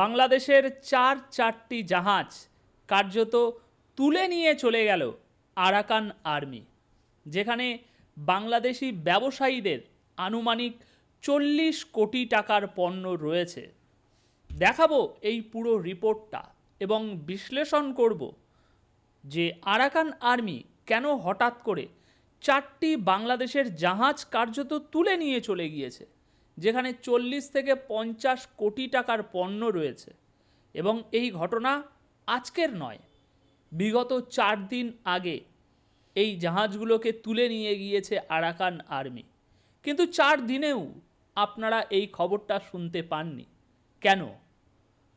বাংলাদেশের চার চারটি জাহাজ কার্যত তুলে নিয়ে চলে গেল আরাকান আর্মি, যেখানে বাংলাদেশি ব্যবসায়ীদের আনুমানিক চল্লিশ কোটি টাকার পণ্য রয়েছে। দেখাবো এই পুরো রিপোর্টটা এবং বিশ্লেষণ করব যে আরাকান আর্মি কেন হঠাৎ করে চারটি বাংলাদেশের জাহাজ কার্যত তুলে নিয়ে চলে গিয়েছে। যেখানে চল্লিশ থেকে পঞ্চাশ কোটি টাকার পণ্য রয়েছে। এবং এই ঘটনা আজকের নয়, বিগত চার দিন আগে এই জাহাজগুলোকে তুলে নিয়ে গিয়েছে আরাকান আর্মি। কিন্তু চার দিনেও আপনারা এই খবরটা শুনতে পাননি। কেন?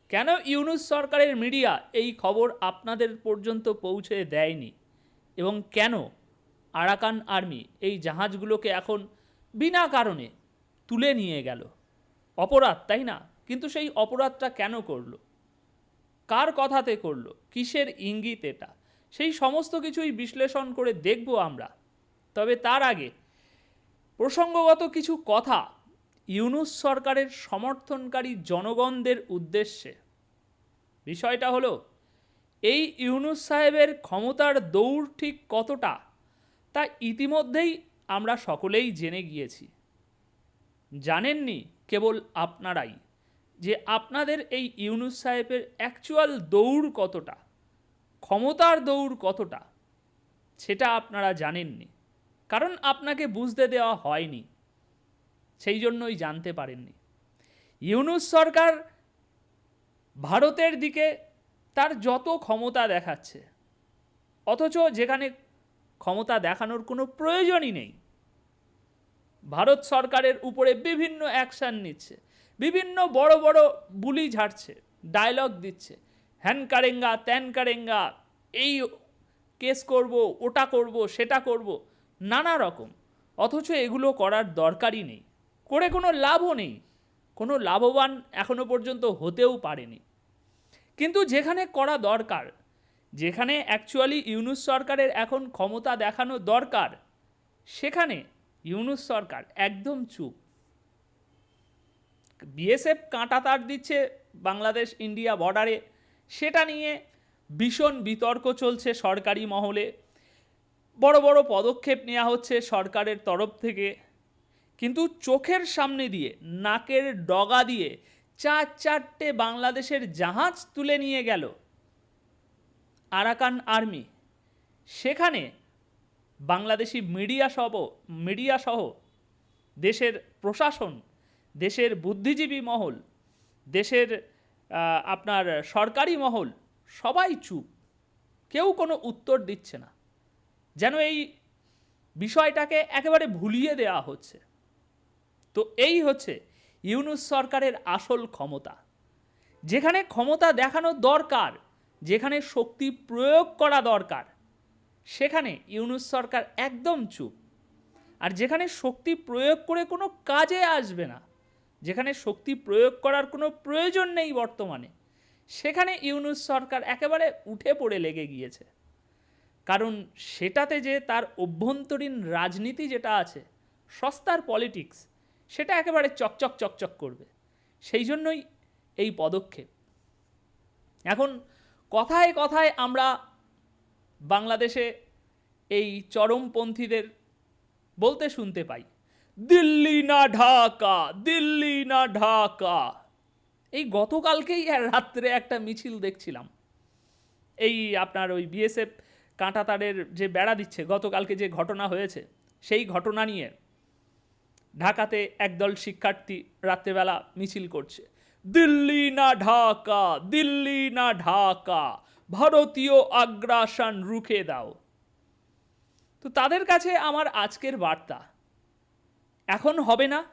কেন ইউনুস সরকারের মিডিয়া এই খবর আপনাদের পর্যন্ত পৌঁছে দেয়নি? এবং কেন আরাকান আর্মি এই জাহাজগুলোকে এখন বিনা কারণে তুলে নিয়ে গেল। অপরাধ, তাই না? কিন্তু সেই অপরাধটা কেন করল? কার কথাতে করল? কিসের ইঙ্গিত এটা? সেই সমস্ত কিছুই বিশ্লেষণ করে দেখব আমরা। তবে তার আগে প্রসঙ্গগত কিছু কথা ইউনুস সরকারের সমর্থনকারী জনগণদের উদ্দেশ্যে। বিষয়টা হলো, এই ইউনুস সাহেবের ক্ষমতার দৌড় ঠিক কতটা, তা ইতিমধ্যেই আমরা সকলেই জেনে গিয়েছি। জানেননি কেবল আপনারাই যে আপনাদের এই ইউনুস সাহেবের অ্যাকচুয়াল দৌড় কতটা, ক্ষমতার দৌড় কতটা, সেটা আপনারা জানেননি। কারণ আপনাকে বুঝতে দেওয়া হয়নি, সেই জন্যই জানতে পারেননি। ইউনুস সরকার ভারতের দিকে তার যত ক্ষমতা দেখাচ্ছে, অথচ যেখানে ক্ষমতা দেখানোর কোনো প্রয়োজনই নেই ভারত সরকারের উপরে বিভিন্ন অ্যাকশান নিচ্ছে। বিভিন্ন বড় বড় বুলি ঝাড়ছে ডায়লগ দিচ্ছে। হ্যান কারেঙ্গা, ত্যান কারেঙ্গা, এই কেস করব, ওটা করব, সেটা করব, নানা রকম। অথচ এগুলো করার দরকারই নেই। করে কোনো লাভও নেই। কোনো লাভবান এখনও পর্যন্ত হতেও পারেনি। কিন্তু যেখানে করা দরকার, যেখানে অ্যাকচুয়ালি ইউনুস সরকারের এখন ক্ষমতা দেখানো দরকার, সেখানে ইউনুস সরকার একদম চুপ। বিএসএফ কাঁটা তার দিচ্ছে বাংলাদেশ ইন্ডিয়া বর্ডারে। সেটা নিয়ে ভীষণ বিতর্ক চলছে সরকারি মহলে। বড় বড় পদক্ষেপ নেওয়া হচ্ছে সরকারের তরফ থেকে। কিন্তু চোখের সামনে দিয়ে, নাকের ডগা দিয়ে চার চারটে বাংলাদেশের জাহাজ তুলে নিয়ে গেল আরাকান আর্মি। সেখানে বাংলাদেশি মিডিয়া সহ মিডিয়া সহ দেশের প্রশাসন, দেশের বুদ্ধিজীবী মহল, দেশের আপনার সরকারি মহল, সবাই চুপ। কেউ কোনো উত্তর দিচ্ছে না। যেন এই বিষয়টাকে একেবারে ভুলিয়ে দেওয়া হচ্ছে। তো এই হচ্ছে ইউনুস সরকারের আসল ক্ষমতা। যেখানে ক্ষমতা দেখানো দরকার, যেখানে শক্তি প্রয়োগ করা দরকার সেখানে ইউনুস সরকার একদম চুপ। আর যেখানে শক্তি প্রয়োগ করে কোনো কাজে আসবে না, যেখানে শক্তি প্রয়োগ করার কোনো প্রয়োজন নেই বর্তমানে, সেখানে ইউনুস সরকার একেবারে উঠে পড়ে লেগে গিয়েছে। কারণ সেটাতে যে তার অভ্যন্তরীণ রাজনীতি যেটা আছে, সস্তার পলিটিক্স, সেটা একেবারে চকচক চকচক করবে। সেই জন্যই এই পদক্ষেপ। এখন কথায় কথায় আমরা বাংলাদেশে এই চরমপন্থীদের বলতে শুনতে পাই। দিল্লি না ঢাকা, দিল্লি না ঢাকা। এই গতকালকেই রাত্রে একটা মিছিল দেখছিলাম। এই আপনার ওই বিএসএফ কাঁটাতারের যে বেড়া দিচ্ছে, গতকালকে যে ঘটনা হয়েছে, সেই ঘটনা নিয়ে ঢাকাতে একদল শিক্ষার্থী রাত্রেবেলা মিছিল করছে। দিল্লি না ঢাকা, দিল্লি না ঢাকা। ভারতীয় আগ্রাসন রুখে দাও। তো তাদের কাছে আমার আজকের বার্তা। এখন হবে না?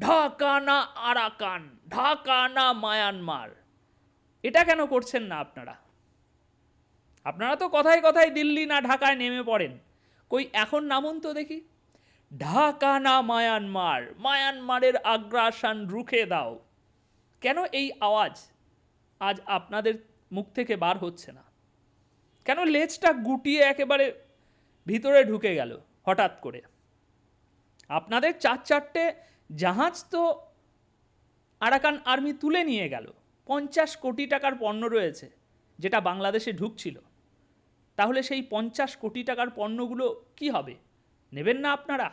ঢাকা না আরাকান, ঢাকা না মায়ানমার। এটা কেন করছেন না আপনারা? আপনারা তো কথায় কথায় দিল্লি না ঢাকায় নেমে পড়েন। কই, এখন নামুন তো দেখি। ঢাকা না মায়ানমার, মায়ানমারের আগ্রাসন রুখে দাও। কেন এই আওয়াজ? আজ আপনাদের মুখ থেকে বার হচ্ছে না। কেন লেজটা গুটিয়ে একেবারে ভিতরে ঢুকে গেল হঠাৎ করে? আপনাদের চার চারটে জাহাজ তো আরাকান আর্মি তুলে নিয়ে গেল। পঞ্চাশ কোটি টাকার পণ্য রয়েছে, যেটা বাংলাদেশে ঢুকছিল। তাহলে সেই পঞ্চাশ কোটি টাকার পণ্যগুলো কি হবে? নেবেন না আপনারা?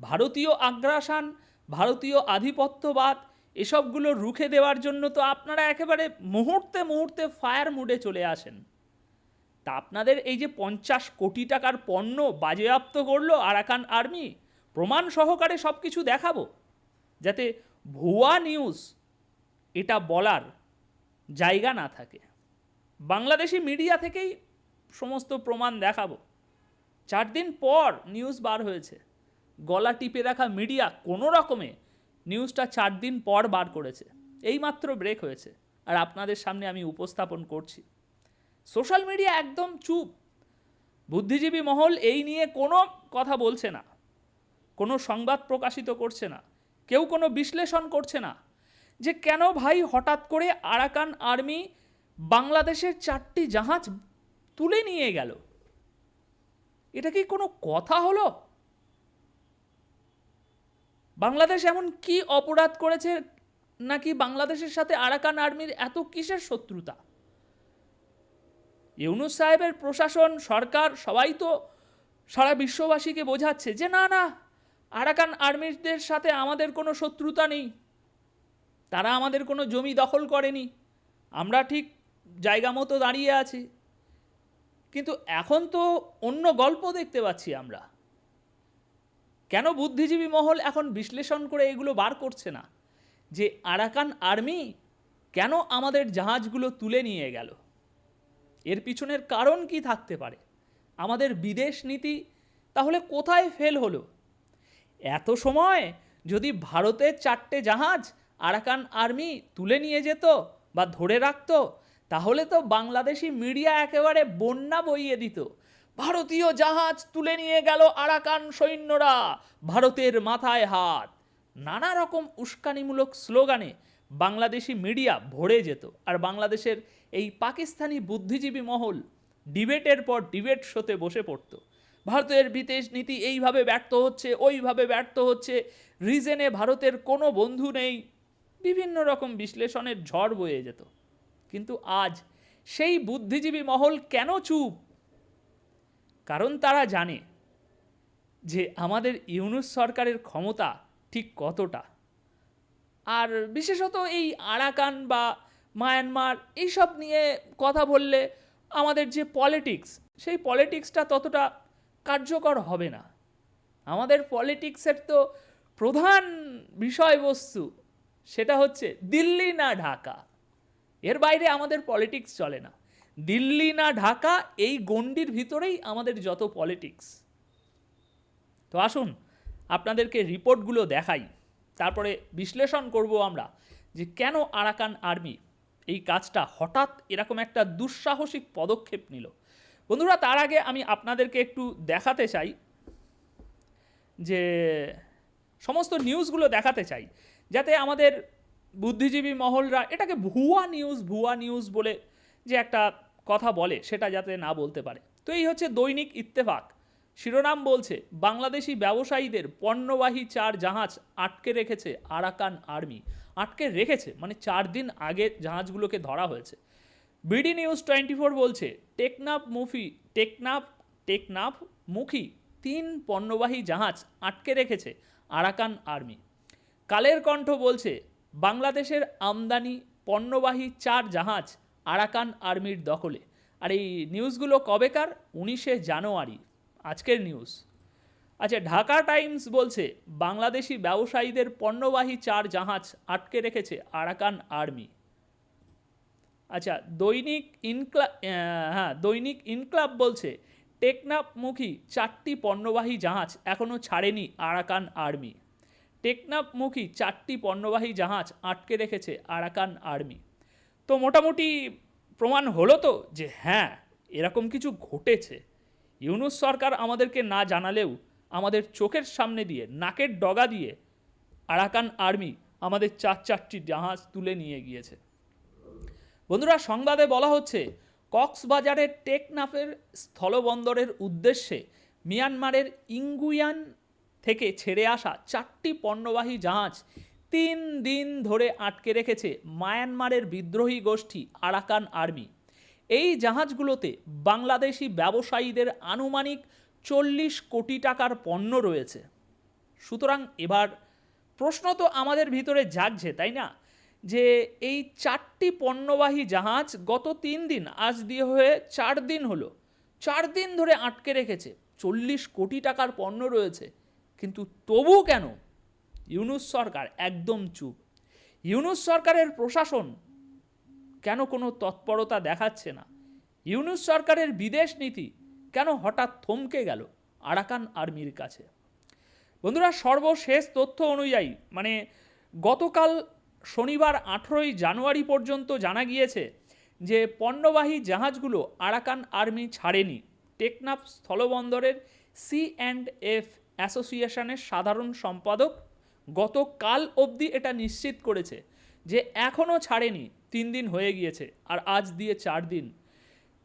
ভারতীয় আগ্রাসন, ভারতীয় আধিপত্যবাদ এসবগুলো রুখে দেওয়ার জন্য তো আপনারা একেবারে মুহূর্তে মুহূর্তে ফায়ার মুডে চলে আসেন। তা আপনাদের এই যে পঞ্চাশ কোটি টাকার পণ্য বাজেয়াপ্ত করল আরাকান আর্মি, প্রমাণ সহকারে সব কিছু দেখাবো। যাতে ভুয়া নিউজ এটা বলার জায়গা না থাকে। বাংলাদেশি মিডিয়া থেকেই সমস্ত প্রমাণ দেখাবো। চার দিন পর নিউজ বার হয়েছে। গলা টিপে রাখা মিডিয়া কোনো রকমে নিউজটা চার দিন পর বার করেছে। এইমাত্র ব্রেক হয়েছে। আর আপনাদের সামনে আমি উপস্থাপন করছি। সোশ্যাল মিডিয়া একদম চুপ। বুদ্ধিজীবী মহল এই নিয়ে কোনো কথা বলছে না। কোনো সংবাদ প্রকাশিত করছে না। কেউ কোনো বিশ্লেষণ করছে না। যে কেন ভাই হঠাৎ করে আরাকান আর্মি বাংলাদেশের চারটি জাহাজ তুলে নিয়ে গেল? এটা কি কোনো কথা হলো? বাংলাদেশ এমন কি অপরাধ করেছে নাকি বাংলাদেশের সাথে আরাকান আর্মির এত কিসের শত্রুতা? ইউনুস সাহেবের প্রশাসন, সরকার, সবাই তো সারা বিশ্ববাসীকে বোঝাচ্ছে যে না না, আরাকান আর্মিদের সাথে আমাদের কোনো শত্রুতা নেই। তারা আমাদের কোনো জমি দখল করেনি। আমরা ঠিক জায়গা মতো দাঁড়িয়ে আছি। কিন্তু এখন তো অন্য গল্প দেখতে পাচ্ছি আমরা। কেন বুদ্ধিজীবী মহল এখন বিশ্লেষণ করে এগুলো বার করছে না? যে আরাকান আর্মি কেন আমাদের জাহাজগুলো তুলে নিয়ে গেল? এর পিছনের কারণ কি থাকতে পারে? আমাদের বিদেশ নীতি তাহলে কোথায় ফেল হলো? এত সময় যদি ভারতের চারটে জাহাজ আরাকান আর্মি তুলে নিয়ে যেত বা ধরে রাখতো, তাহলে তো বাংলাদেশি মিডিয়া একেবারে বন্যা বইয়ে দিত। ভারতীয় জাহাজ তুলে নিয়ে গেল আরাকান সৈন্যরা ভারতের মাথায় হাত। নানা রকম উস্কানিমূলক স্লোগানে বাংলাদেশি মিডিয়া ভরে যেত। আর বাংলাদেশের এই পাকিস্তানি বুদ্ধিজীবী মহল ডিবেটের পর ডিবেট শোতে বসে পড়ত। ভারতের বিদেশ নীতি এইভাবে ব্যর্থ হচ্ছে, ওইভাবে ব্যর্থ হচ্ছে। রিজেনে ভারতের কোনো বন্ধু নেই। বিভিন্ন রকম বিশ্লেষণের ঝড় বয়ে যেত। কিন্তু আজ সেই বুদ্ধিজীবী মহল কেন চুপ? কারণ তারা জানে যে আমাদের ইউনুস সরকারের ক্ষমতা ঠিক কতটা। আর বিশেষত এই আরাকান বা মায়ানমার এইসব নিয়ে কথা বললে আমাদের যে পলিটিক্স, সেই পলিটিক্সটা ততটা কার্যকর হবে না। আমাদের পলিটিক্সের তো প্রধান বিষয়বস্তু সেটা হচ্ছে দিল্লি না ঢাকা। এর বাইরে আমাদের পলিটিক্স চলে না। দিল্লি না ঢাকা, এই গণ্ডির ভিতরেই আমাদের যত পলিটিক্স তো আসুন, আপনাদেরকে রিপোর্টগুলো দেখাই। তারপরে বিশ্লেষণ করব আমরা যে কেন আরাকান আর্মি এই কাজটা হঠাৎ এরকম একটা দুঃসাহসিক পদক্ষেপ নিল। বন্ধুরা, তার আগে আমি আপনাদেরকে একটু দেখাতে চাই যে সমস্ত নিউজগুলো দেখাতে চাই, যাতে আমাদের বুদ্ধিজীবী মহলরা, এটাকে ভুয়া নিউজ ভুয়া নিউজ বলে যে একটা কথা বলে, সেটা যাতে না বলতে পারে। তো এই হচ্ছে দৈনিক ইত্তেফাক। শিরোনাম বলছে, বাংলাদেশি ব্যবসায়ীদের পণ্যবাহী চার জাহাজ আটকে রেখেছে আরাকান আর্মি। আটকে রেখেছে? মানে চার দিন আগে জাহাজগুলোকে ধরা হয়েছে। বিডি নিউজ টোয়েন্টি ফোর বলছে, টেকনাফ মুফি, টেকনাফ টেকনাফ মুখী তিন পণ্যবাহী জাহাজ আটকে রেখেছে আরাকান আর্মি। কালের কণ্ঠ বলছে, বাংলাদেশের আমদানি পণ্যবাহী চার জাহাজ আরাকান আর্মির দখলে। আর এই নিউজগুলো কবেকার? উনিশে জানুয়ারি। আজকের নিউজ। আচ্ছা ঢাকা টাইমস বলছে, বাংলাদেশি ব্যবসায়ীদের পণ্যবাহী চার জাহাজ আটকে রেখেছে আরাকান আর্মি। আচ্ছা দৈনিক ইনক্লা হ্যাঁ দৈনিক ইনক্লাব বলছে, টেকনাফমুখী চারটি পণ্যবাহী জাহাজ এখনও ছাড়েনি আরাকান আর্মি। টেকনাফমুখী চারটি পণ্যবাহী জাহাজ আটকে রেখেছে আরাকান আর্মি। তো মোটামুটি প্রমাণ হলো তো যে হ্যাঁ এরকম কিছু ঘটেছে। ইউনুস সরকার আমাদেরকে না জানালেও আমাদের চোখের সামনে দিয়ে, নাকের ডগা দিয়ে আরাকান আর্মি আমাদের চার চারটি জাহাজ তুলে নিয়ে গিয়েছে। বন্ধুরা, সংবাদে বলা হচ্ছে, কক্সবাজারের টেকনাফের স্থলবন্দরের উদ্দেশ্যে মিয়ানমারের ইঙ্গুয়ান থেকে ছেড়ে আসা চারটি পণ্যবাহী জাহাজ তিন দিন ধরে আটকে রেখেছে মায়ানমারের বিদ্রোহী গোষ্ঠী আরাকান আর্মি। এই জাহাজগুলোতে বাংলাদেশি ব্যবসায়ীদের আনুমানিক চল্লিশ কোটি টাকার পণ্য রয়েছে। সুতরাং এবার প্রশ্ন তো আমাদের ভিতরে জাগছে, তাই না? যে এই চারটি পণ্যবাহী জাহাজ গত তিন দিন, আজ দিয়ে হয়ে চার দিন হলো, চার দিন ধরে আটকে রেখেছে, চল্লিশ কোটি টাকার পণ্য রয়েছে। কিন্তু তবু কেন? ইউনুস সরকার একদম চুপ। ইউনুস সরকারের প্রশাসন কেন কোনো তৎপরতা দেখাচ্ছে না? ইউনুস সরকারের বিদেশ নীতি কেন হঠাৎ থমকে গেল আরাকান আর্মির কাছে? বন্ধুরা, সর্বশেষ তথ্য অনুযায়ী মানে গতকাল শনিবার আঠেরোই জানুয়ারি পর্যন্ত জানা গিয়েছে যে পণ্যবাহী জাহাজগুলো আরাকান আর্মি ছাড়েনি। টেকনাফ স্থলবন্দরের সি অ্যান্ড এফ অ্যাসোসিয়েশনের সাধারণ সম্পাদক গতকাল অবধি এটা নিশ্চিত করেছে যে এখনও ছাড়েনি, তিন দিন হয়ে গিয়েছে আর আজ দিয়ে চার দিন।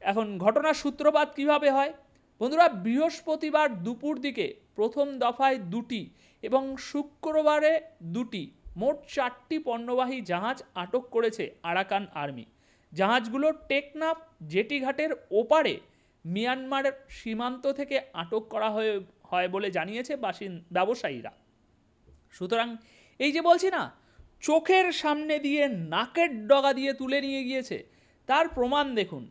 এখন ঘটনার সূত্রপাত কীভাবে হয়? বন্ধুরা, বৃহস্পতিবার দুপুর দিকে প্রথম দফায় দুটি এবং শুক্রবারে দুটি, মোট চারটি পণ্যবাহী জাহাজ আটক করেছে আরাকান আর্মি। জাহাজগুলো টেকনাফ জেটিঘাটের ওপারে মিয়ানমার সীমান্ত থেকে আটক করা হয়ে, হয় বলে জানিয়েছে বাসিন ব্যবসায়ীরা। সুতরাং এই যে বলছি না, চোখের সামনে দিয়ে নাকের ডগা দিয়ে তুলে নিয়ে গিয়েছে, তার প্রমাণ দেখুন।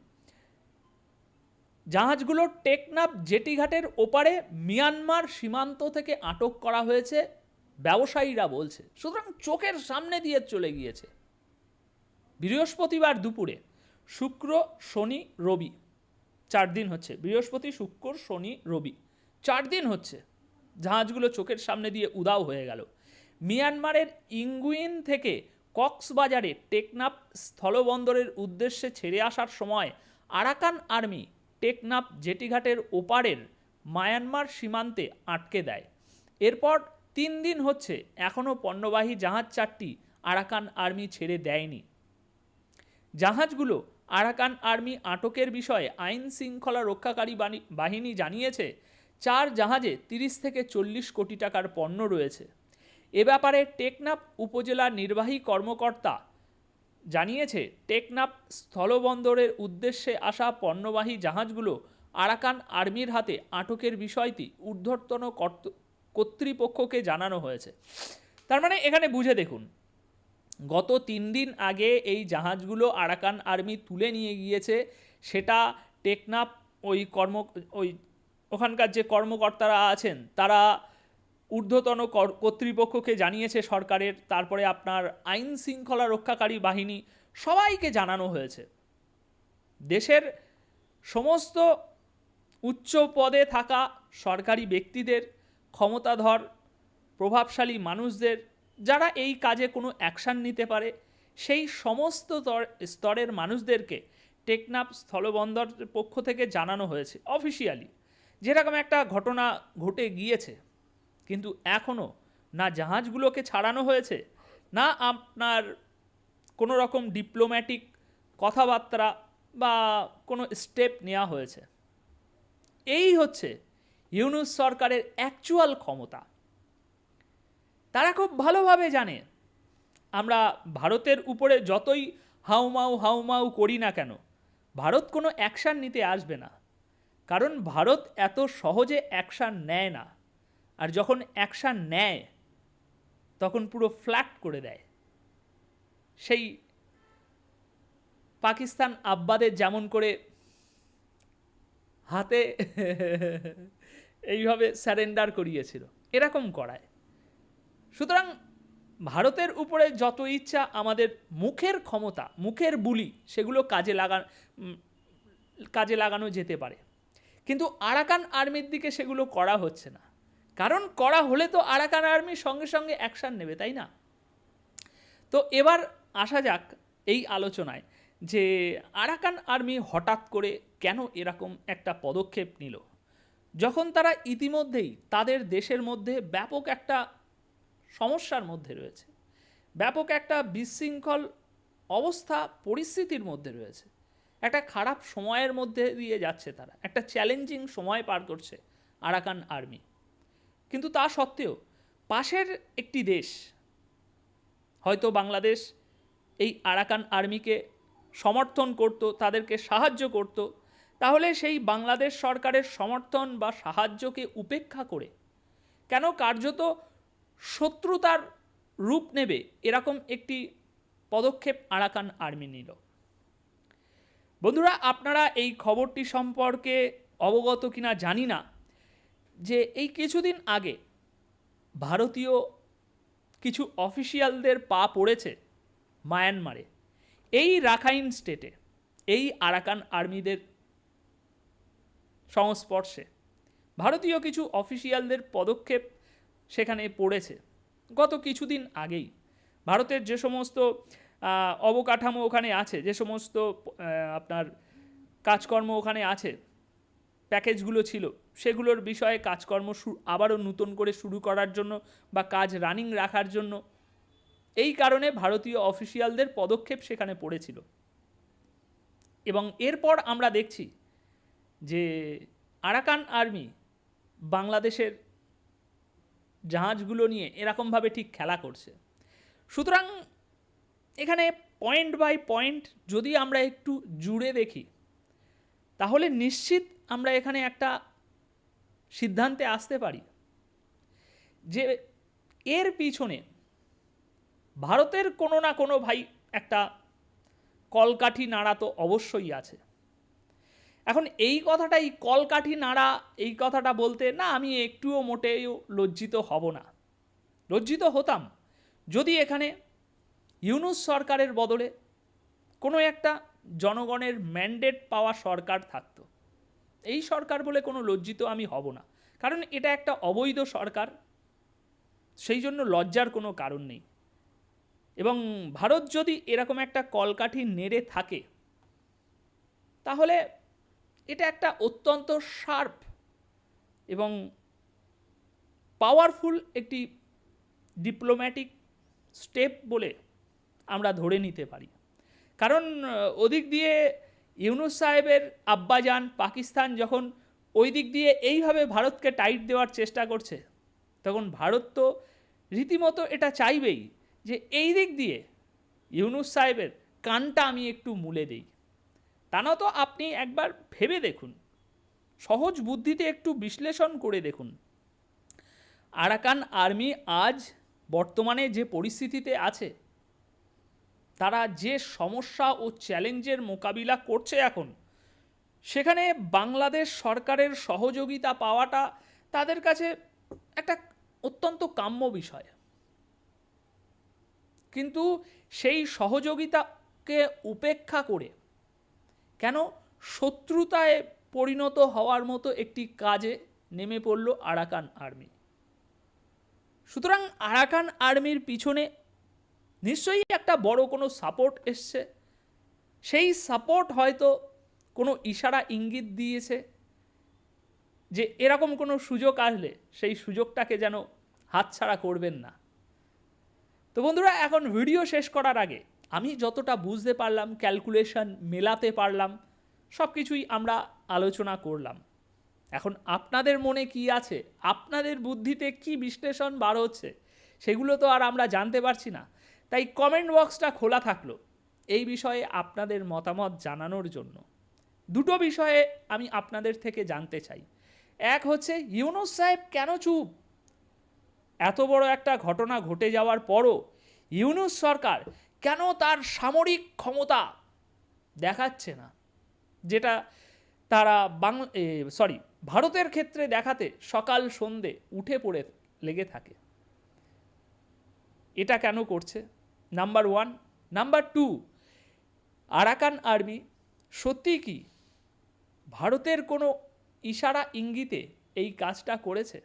জাহাজগুলো টেকনাফ জেটিঘাটের ওপারে মিয়ানমার সীমান্ত থেকে আটক করা হয়েছে, ব্যবসায়ীরা বলছে। সুতরাং চোখের সামনে দিয়ে চলে গিয়েছে। বৃহস্পতিবার দুপুরে, শুক্র, শনি, রবি, চার দিন হচ্ছে। বৃহস্পতি, শুক্র, শনি, রবি, চার দিন হচ্ছে। জাহাজগুলো চোখের সামনে দিয়ে উদাও হয়ে গেল। মিয়ানমারের ইঙ্গুইন থেকে কক্সবাজারে টেকনাফ স্থলবন্দরের উদ্দেশ্যে ছেড়ে আসার সময় আরাকান আর্মি টেকনাফ জেটিঘাটের ওপারের মায়ানমার সীমান্তে আটকে দেয়। এরপর তিন দিন হচ্ছে এখনও পণ্যবাহী জাহাজ চারটি আরাকান আর্মি ছেড়ে দেয়নি। জাহাজগুলো আরাকান আর্মি আটকের বিষয়ে আইন শৃঙ্খলা রক্ষাকারী বাহিনী জানিয়েছে চার জাহাজে তিরিশ থেকে চল্লিশ কোটি টাকার পণ্য রয়েছে। এ ব্যাপারে টেকনাপ উপজেলা নির্বাহী কর্মকর্তা জানিয়েছে টেকনাপ স্থলবন্দরের উদ্দেশ্যে আসা পণ্যবাহী জাহাজগুলো আরাকান আর্মির হাতে আটকের বিষয়টি ঊর্ধ্বতন কর্ত- কর্তৃপক্ষকে জানানো হয়েছে। তার মানে এখানে বুঝে দেখুন, গত তিন দিন আগে এই জাহাজগুলো আরাকান আর্মি তুলে নিয়ে গিয়েছে, সেটা টেকনাপ ওই কর্ম, ওই ওখানকার যে কর্মকর্তারা আছেন, তারা ঊর্ধ্বতন কর- কর্তৃপক্ষকে জানিয়েছে সরকারের, তারপরে আপনার আইন শৃঙ্খলা রক্ষাকারী বাহিনী, সবাইকে জানানো হয়েছে। দেশের সমস্ত উচ্চ পদে থাকা সরকারি ব্যক্তিদের, ক্ষমতাধর, প্রভাবশালী মানুষদের, যারা এই কাজে কোনো অ্যাকশান নিতে পারে, সেই সমস্ত তর- স্তরের মানুষদেরকে টেকনাফ স্থলবন্দর পক্ষ থেকে জানানো হয়েছে, অফিসিয়ালি। যেরকম একটা ঘটনা ঘটে গিয়েছে, কিন্তু এখনও না জাহাজগুলোকে ছাড়ানো হয়েছে, না আপনার কোনো রকম ডিপ্লোম্যাটিক কথাবার্তা বা কোনো স্টেপ নেওয়া হয়েছে। এই হচ্ছে ইউনুস সরকারের অ্যাকচুয়াল ক্ষমতা। তারা খুব ভালোভাবে জানে, আমরা ভারতের উপরে যতই হাউমাউ হাউমাউ করি না কেন, ভারত কোনো অ্যাকশান নিতে আসবে না। কারণ ভারত এত সহজে অ্যাকশান নেয় না। আর যখন অ্যাকশান নেয়, তখন পুরো ফ্ল্যাট করে দেয়। সেই পাকিস্তান আব্বাদের যেমন করে হাতে এইভাবে স্যারেন্ডার করিয়েছিল, এরকম করায়। সুতরাং ভারতের উপরে যত ইচ্ছা, আমাদের মুখের ক্ষমতা, মুখের বুলি, সেগুলো কাজে লাগা কাজে লাগানো যেতে পারে। কিন্তু আরাকান আর্মির দিকে সেগুলো করা হচ্ছে না। কারণ করা হলে তো আরাকান আর্মি সঙ্গে সঙ্গে অ্যাকশান নেবে, তাই না? তো এবার আসা যাক এই আলোচনায় যে আরাকান আর্মি হঠাৎ করে কেন এরকম একটা পদক্ষেপ নিল। যখন তারা ইতিমধ্যেই তাদের দেশের মধ্যে ব্যাপক একটা সমস্যার মধ্যে রয়েছে, ব্যাপক একটা বিশৃঙ্খল অবস্থা, পরিস্থিতির মধ্যে রয়েছে। একটা খারাপ সময়ের মধ্যে দিয়ে যাচ্ছে তারা। একটা চ্যালেঞ্জিং সময় পার করছে আরাকান আর্মি কিন্তু তা সত্ত্বেও পাশের একটি দেশ, হয়তো বাংলাদেশ, এই আরাকান আর্মিকে সমর্থন করত, তাদেরকে সাহায্য করত, তাহলে সেই বাংলাদেশ সরকারের সমর্থন বা সাহায্যকে উপেক্ষা করে কেন কার্যত শত্রুতার রূপ নেবে এরকম একটি পদক্ষেপ আরাকান আর্মি নিল? বন্ধুরা, আপনারা এই খবরটি সম্পর্কে অবগত কিনা জানি না, যে এই কিছুদিন আগে ভারতীয় কিছু অফিসিয়ালদের পা পড়েছে মায়ানমারে। এই রাখাইন স্টেটে, এই আরাকান আর্মিদের সংস্পর্শে ভারতীয় কিছু অফিসিয়ালদের পদক্ষেপ সেখানে পড়েছে। গত কিছুদিন আগেই ভারতের যে সমস্ত অবকাঠামো ওখানে আছে, যে সমস্ত আপনার কাজকর্ম ওখানে আছে, প্যাকেজগুলো ছিল, সেগুলোর বিষয়ে কাজকর্ম আবারও নতুন করে শুরু করার জন্য বা কাজ রানিং রাখার জন্য, এই কারণে ভারতীয় অফিসিয়ালদের পদক্ষেপ সেখানে পড়েছিল। এবং এরপর আমরা দেখছি যে আরাকান আর্মি বাংলাদেশের জাহাজগুলো নিয়ে এরকমভাবে ঠিক খেলা করছে। সুতরাং এখানে পয়েন্ট বাই পয়েন্ট যদি আমরা একটু জুড়ে দেখি, তাহলে নিশ্চিত আমরা এখানে একটা সিদ্ধান্তে আসতে পারি যে এর পিছনে ভারতের কোনো না কোনো ভাই একটা কলকাঠি নাড়া তো অবশ্যই আছে। এখন এই কথাটাই কলকাঠি নাড়া এই কথাটা বলতে, না, আমি একটুও মোটেও লজ্জিত হব না। লজ্জিত হতাম যদি এখানে ইউনুস সরকারের বদলে কোনো একটা জনগণের ম্যান্ডেট পাওয়া সরকার থাকতো। এই সরকার বলে কোনো লজ্জিত আমি হব না। কারণ এটা একটা অবৈধ সরকার, সেই জন্য লজ্জার কোনো কারণ নেই। এবং ভারত যদি এরকম একটা কলকাঠি নেড়ে থাকে, তাহলে এটা একটা অত্যন্ত শার্প এবং পাওয়ারফুল একটি ডিপ্লোম্যাটিক স্টেপ বলে আমরা ধরে নিতে পারি। কারণ ওদিক দিয়ে ইউনুস সাহেবের আব্বাজান পাকিস্তান যখন ওই দিক দিয়ে এইভাবে ভারতকে টাইট দেওয়ার চেষ্টা করছে, তখন ভারত তো রীতিমতো এটা চাইবেই যে এই দিক দিয়ে ইউনুস সাহেবের কানটা আমি একটু মুলে দেই। তা না তো আপনি একবার ভেবে দেখুন, সহজ বুদ্ধিতে একটু বিশ্লেষণ করে দেখুন। আরাকান আর্মি আজ বর্তমানে যে পরিস্থিতিতে আছে তারা যে সমস্যা ও চ্যালেঞ্জের মোকাবিলা করছে এখন, সেখানে বাংলাদেশ সরকারের সহযোগিতা পাওয়াটা তাদের কাছে একটা অত্যন্ত কাম্য বিষয়। কিন্তু সেই সহযোগিতাকে উপেক্ষা করে কেন শত্রুতায় পরিণত হওয়ার মতো একটি কাজে নেমে পড়ল আরাকান আর্মি? সুতরাং আরাকান আর্মির পিছনে নিশ্চয়ই একটা বড় কোনো সাপোর্ট এসছে। সেই সাপোর্ট হয়তো কোনো ইশারা ইঙ্গিত দিয়েছে যে এরকম কোনো সুযোগ আসলে সেই সুযোগটাকে যেন হাতছাড়া করবেন না। তো বন্ধুরা, এখন ভিডিও শেষ করার আগে আমি যতটা বুঝতে পারলাম ক্যালকুলেশন মেলাতে পারলাম সব কিছুই আমরা আলোচনা করলাম। এখন আপনাদের মনে কি আছে? আপনাদের বুদ্ধিতে কি বিশ্লেষণ বার হচ্ছে? সেগুলো তো আর আমরা জানতে পারছি না। তাই কমেন্ট বক্সটা খোলা থাকল এই বিষয়ে আপনাদের মতামত জানানোর জন্য। দুটো বিষয়ে আমি আপনাদের থেকে জানতে চাই। এক হচ্ছে, ইউনুস সাহেব কেন চুপ? এত বড় একটা ঘটনা ঘটে যাওয়ার পরও ইউনুস সরকার কেন তার সামরিক ক্ষমতা দেখাচ্ছে না? যেটা তারা বাং সরি ভারতের ক্ষেত্রে দেখাতে সকাল সন্ধে উঠে পড়ে লেগে থাকে। এটা কেন করছে? Number one number two Arakan army সত্যি কি ভারতের কোনো ইশারা ইঙ্গিতে এই কাজটা করেছে?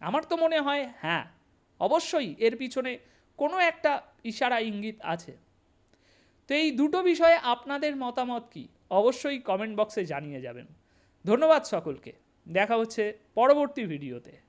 আমার তো মনে হয় হ্যাঁ অবশ্যই এর পিছনে কোনো একটা ইশারা ইঙ্গিত আছে। তো এই দুটো বিষয়ে আপনাদের মতামত কি? অবশ্যই কমেন্ট বক্সে জানিয়ে যাবেন। ধন্যবাদ সকলকে। দেখা হচ্ছে পরবর্তী ভিডিওতে